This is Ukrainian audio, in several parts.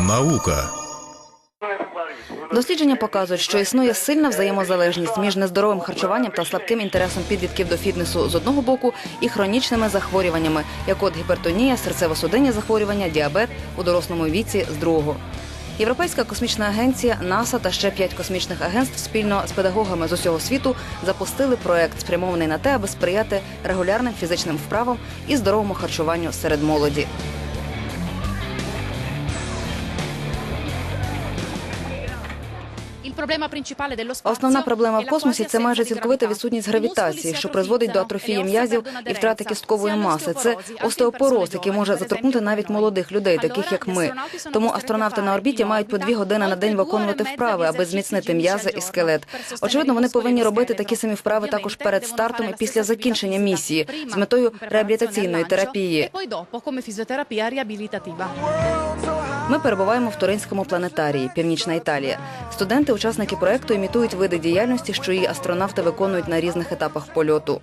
Наука. Дослідження показують, що існує сильна взаємозалежність між нездоровим харчуванням та слабким інтересом підлітків до фітнесу з одного боку і хронічними захворюваннями, як от гіпертонія, серцево-судинні захворювання, діабет у дорослому віці з другого. Європейська космічна агенція, НАСА та ще п'ять космічних агентств спільно з педагогами з усього світу запустили проект, спрямований на те, аби сприяти регулярним фізичним вправам і здоровому харчуванню серед молоді. Основна проблема в космосі це майже цілковита відсутність гравітації, що призводить до атрофії м'язів і втрати кісткової маси. Це остеопороз, який може заторкнути навіть молодих людей, таких як ми. Тому астронавти на орбіті мають по дві години на день виконувати вправи, аби зміцнити м'язи і скелет. Очевидно, вони повинні робити такі самі вправи також перед стартом і після закінчення місії з метою реабілітаційної терапії. Ми перебуваємо в Туринському планетарії, Північна Італія. Студенти, учасники проекту, імітують види діяльності, що її астронавти виконують на різних етапах польоту.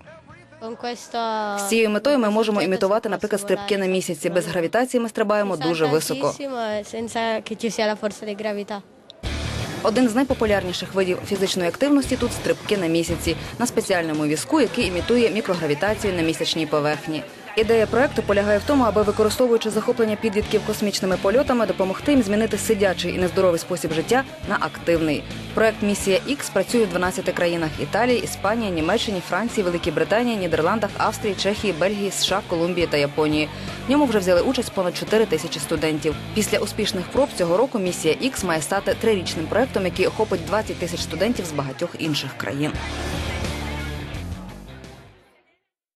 З цією метою ми можемо імітувати, наприклад, стрибки на місяці. Без гравітації ми стрибаємо дуже високо. Один з найпопулярніших видів фізичної активності тут стрибки на місяці на спеціальному візку, який імітує мікрогравітацію на місячній поверхні. Ідея проекту полягає в тому, аби використовуючи захоплення підлітків космічними польотами, допомогти їм змінити сидячий і нездоровий спосіб життя на активний. Проект Місія Ікс працює в 12 країнах Італії, Іспанії, Німеччині, Франції, Великій Британії, Нідерландах, Австрії, Чехії, Бельгії, США, Колумбії та Японії. В ньому вже взяли участь понад 4 тисячі студентів. Після успішних проб цього року місія Ікс має стати трирічним проектом, який охопить 20 тисяч студентів з багатьох інших країн.